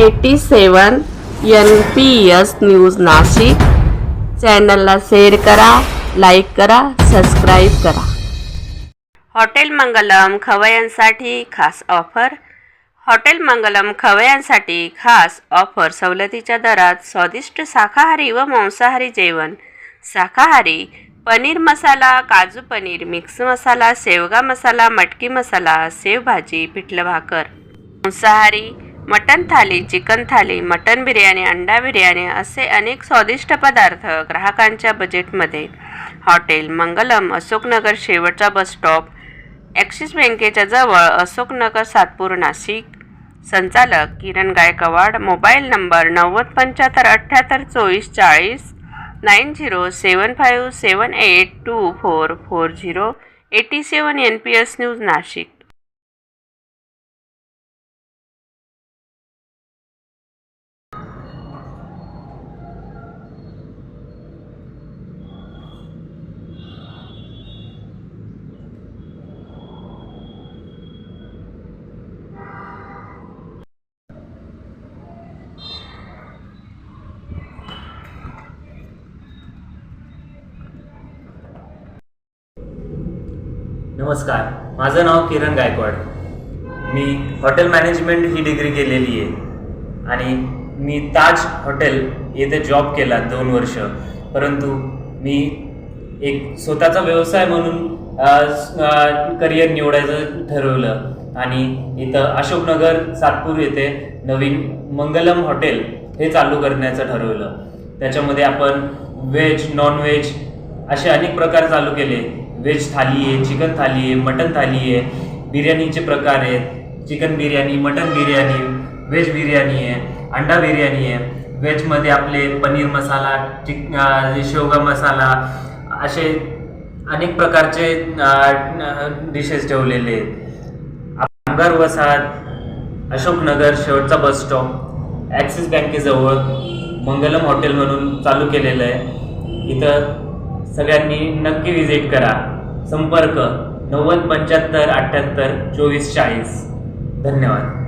Eighty seven N P S news Nashik. चॅनलला share करा like करा सबस्क्राईब करा. हॉटेल मंगलम खवयांसाठी खास ऑफर. हॉटेल मंगलम खवयांसाठी खास ऑफर. सवलतीच्या दरात स्वादिष्ट शाकाहारी व मांसाहारी जेवण. शाकाहारी पनीर मसाला काजू पनीर मिक्स मसाला शेवगा मसाला मटकी मसाला शेवभाजी पिठलं भाकर. मांसाहारी mutton thali chicken thali mutton biryani अंडा बिर्याणी असे अनेक स्वादिष्ट पदार्थ ग्राहकांच्या बजेटमध्ये. हॉटेल मंगलम अशोकनगर शेवटचा बस स्टॉप ॲक्सिस बँकेच्या जवळ अशोकनगर सातपूर नाशिक. संचालक किरण गायकवाड मोबाईल नंबर नव्वद पंच्याहत्तर अठ्ठ्याहत्तर चोवीस चाळीस nine zero seven five seven eight two four four zero eighty seven N P S news Nashik. नमस्कार माझं नाव किरण गायकवाड. मी हॉटेल मॅनेजमेंट ही डिग्री केलेली आहे. आणि मी ताज हॉटेल येथे जॉब केला दोन वर्ष. परंतु मी एक स्वतःचा व्यवसाय म्हणून करिअर निवडायचं ठरवलं. आणि इथं अशोकनगर सातपूर येथे नवीन मंगलम हॉटेल हे चालू करण्याचं ठरवलं. त्याच्यामध्ये आपण व्हेज नॉन व्हेज असे अनेक प्रकार चालू केले. व्हेज थाली आहे चिकन थाली आहे मटन थाली आहे बिर्याणीचे प्रकार आहेत. Chicken biryani mutton biryani veg biryani आहे अंडा बिर्याणी आहे. व्हेजमध्ये आपले पनीर मसाला चिक शेवगा मसाला असे अनेक प्रकारचे डिशेस ठेवलेले आहेत. कामगार वसाहत अशोकनगर शेवटचा बस स्टॉप ॲक्सिस बँकेजवळ मंगलम हॉटेल म्हणून चालू केलेलं आहे. इथं सगळ्यांनी नक्की विजिट करा. संपर्क नव्वद पंच्याहत्तर अठ्ठ्याहत्तर चोवीस चाळीस. धन्यवाद.